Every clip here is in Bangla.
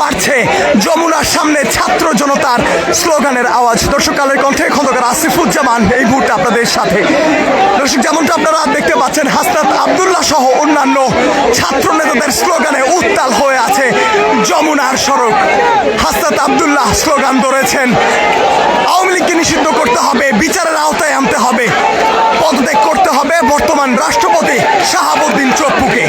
বাড়ছে। যমুনার সামনে ছাত্র জনতার স্লোগানের আওয়াজ। দর্শককালের কণ্ঠে খন্দকার আসিফুজ্জামান এই মুহূর্তে আপনাদের সাথে। দর্শক, যেমনটা আপনারা দেখতে পাচ্ছেন হাসনাত আবদুল্লাহ সহ অন্যান্য ছাত্র নেতাদের স্লোগানে উত্তাল হয়ে আছে যমুনার সড়ক। হাসনাত আবদুল্লাহ স্লোগান ধরেছেন, আওয়ামী লীগকে নিষিদ্ধ করতে হবে, বিচারের আওতায় আনতে হবে, পদত্যাগ করতে হবে বর্তমান রাষ্ট্রপতি Shahabuddin চপ্পুকে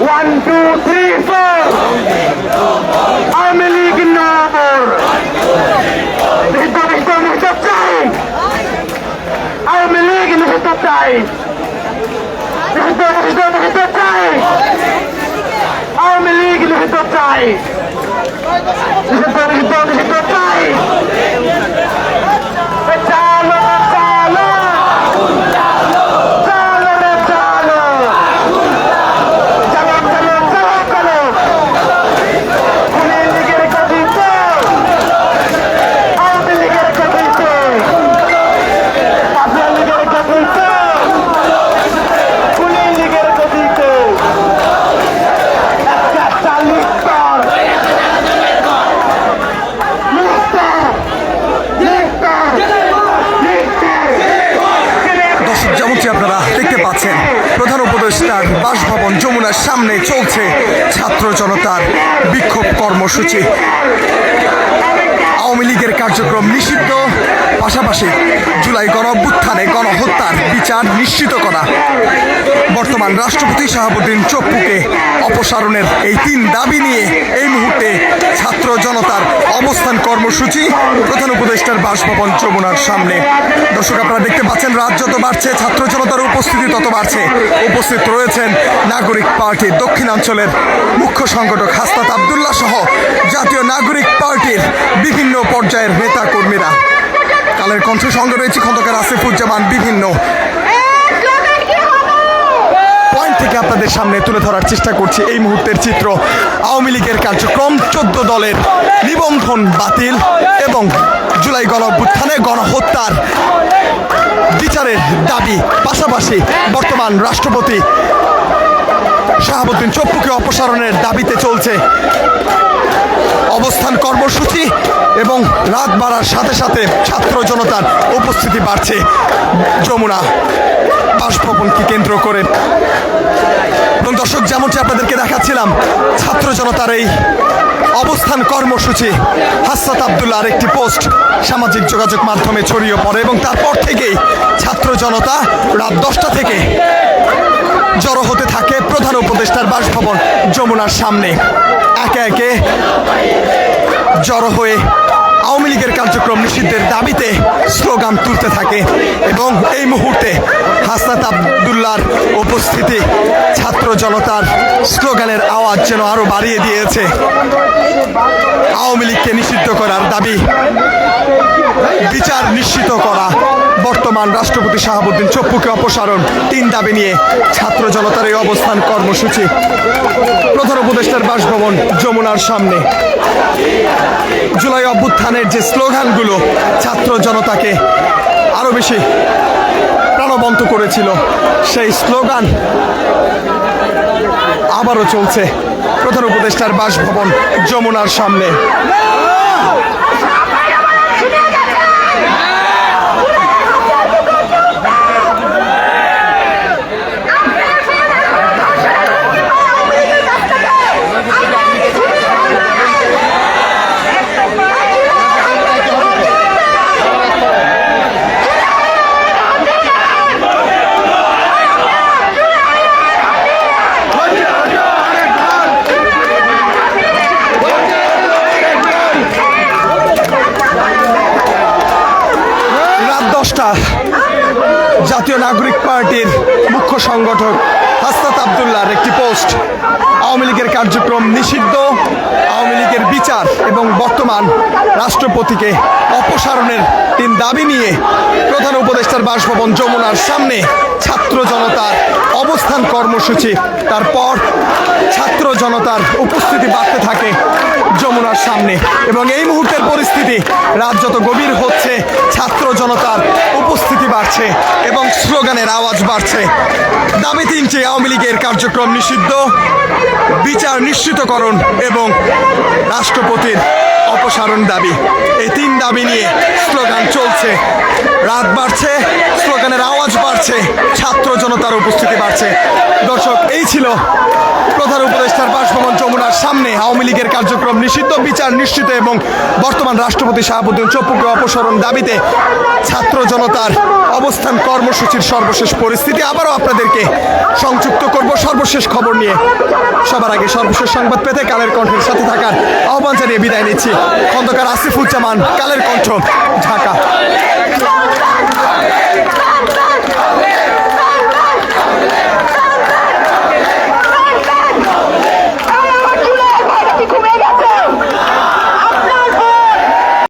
one two three four Awami League নগর নিহত চাই আওয়ামী লীগ নিহত চাই নিহত নিহত নিহত চাই আওয়ামী লীগ নিহত চাই দৃশ্যটি আপনারা দেখতে পাচ্ছেন। প্রধান উপদেষ্টার বাসভবন যমুনার সামনে চলছে ছাত্র জনতার বিক্ষোভ কর্মসূচি। আওয়ামী লীগের কার্যক্রম নিষিদ্ধ, পাশাপাশি জুলাই গণ অভ্যুত্থানে গণহত্যার বিচার নিশ্চিত করা। বর্তমান রাষ্ট্রপতি শাহাবুদ্দিন চপ্পুকে অপসারণের এই তিন দাবি নিয়ে এই মুহূর্তে ছাত্র জনতার অবস্থান কর্মসূচি। প্রধান উপদেষ্টার বাসভবন যমুনার সামনে। দর্শক, আপনারা দেখতে পাচ্ছেন, রাত যত বাড়ছে, ছাত্র জনতার উপস্থিতি তত বাড়ছে। উপস্থিত রয়েছেন নাগরিক পার্টির দক্ষিণাঞ্চলের মুখ্য সংগঠক হাস্তাত আবদুল্লাহ সহ জাতীয় নাগরিক পার্টির বিভিন্ন পর্যায়ের নেতা কর্মীরা কালের কণ্ঠে সঙ্গে রয়েছে, খন্দকার আসিফুজ্জামান, বিভিন্ন থেকে আপনাদের সামনে তুলে ধরার চেষ্টা করছি এই মুহূর্তের চিত্র। আওয়ামী লীগের কার্যক্রম চোদ্দ দলের নিবন্ধন বাতিল এবং জুলাই গণ অভ্যুত্থানে গণহত্যার বিচারের দাবি। পাশাপাশি বর্তমান রাষ্ট্রপতি শাহাবুদ্দিন চপ্পুকে অপসারণের দাবিতে চলছে অবস্থান কর্মসূচি এবং রাত বাড়ার সাথে সাথে ছাত্র জনতার উপস্থিতি বাড়ছে। যমুনা বাসভবনকে কেন্দ্র করে। এবং দর্শক, যেমনটি আপনাদেরকে দেখাচ্ছিলাম, ছাত্র জনতার এই অবস্থান কর্মসূচি, হাসনাত আবদুল্লাহর একটি পোস্ট সামাজিক যোগাযোগ মাধ্যমে ছড়িয়ে পড়ে এবং তারপর থেকেই ছাত্র জনতা রাত দশটা থেকে জড়ো হতে থাকে প্রধান উপদেষ্টার বাসভবন যমুনার সামনে। একে একে জড়ো হয়ে আওয়ামী লীগের কার্যক্রম নিষিদ্ধের দাবিতে স্লোগান তুলতে থাকে এবং এই মুহূর্তে হাসনাত আবদুল্লার উপস্থিতি ছাত্র জনতার স্লোগানের আওয়াজ যেন আরও বাড়িয়ে দিয়েছে। আওয়ামী লীগকে নিষিদ্ধ করার দাবি, বিচার নিশ্চিত করা বর্তমান রাষ্ট্রপতি শাহাবুদ্দিন চপ্পুকে অপসারণ। তিন দাবি নিয়ে ছাত্র জনতার এই অবস্থান কর্মসূচি। প্রধান উপদেষ্টার বাসভবন যমুনার সামনে। জুলাই অভ্যুত্থানের যে স্লোগানগুলো ছাত্র জনতাকে আরও বেশি প্রাণবন্ত করেছিল, সেই স্লোগান আবারও চলছে প্রধান উপদেষ্টার বাসভবন যমুনার সামনে রাত দশটা জাতীয় নাগরিক পার্টির মুখ্য সংগঠক হাসনাত আবদুল্লাহর একটি পোস্ট। আওয়ামী লীগের কার্যক্রম নিষিদ্ধ, আওয়ামী লীগের বিচার এবং বর্তমান রাষ্ট্রপতিকে অপসারণের তিন দাবি নিয়ে প্রধান উপদেষ্টার বাসভবন যমুনার সামনে ছাত্র জনতার অবস্থান কর্মসূচি। তারপর ছাত্র জনতার উপস্থিতি বাড়তে থাকে যমুনার সামনে এবং এই মুহূর্তের পরিস্থিতি রাত যত গভীর হচ্ছে, ছাত্র জনতার উপস্থিতি বাড়ছে এবং স্লোগানের আওয়াজ বাড়ছে। দাবি তিনটি, আওয়ামী লীগের কার্যক্রম নিষিদ্ধ, বিচার নিশ্চিতকরণ এবং রাষ্ট্রপতির অপসারণ দাবি। এই তিন দাবি নিয়ে স্লোগান চলছে। রাত বাড়ছে, স্লোগানের আওয়াজ বাড়ছে, ছাত্র জনতার উপস্থিতি বাড়ছে। দর্শক, এই ছিল প্রধান উপদেষ্টার বাসভবন যমুনার সামনে। আওয়ামী লীগের কার্যক্রম নিষিদ্ধ, বিচার নিশ্চিত এবং বর্তমান রাষ্ট্রপতি শাহাবুদ্দিন চপ্পুকে অপসারণ দাবিতে ছাত্র জনতার অবস্থান কর্মসূচির সর্বশেষ পরিস্থিতি আবারও আপনাদেরকে সংযুক্ত করব সর্বশেষ খবর নিয়ে সবার আগে সর্বশেষ সংবাদ পেতে কালের কণ্ঠের সাথে থাকার আহ্বান জানিয়ে বিদায় নিচ্ছি খন্দকার আসিফুজ্জামান কালের কণ্ঠ ঢাকা!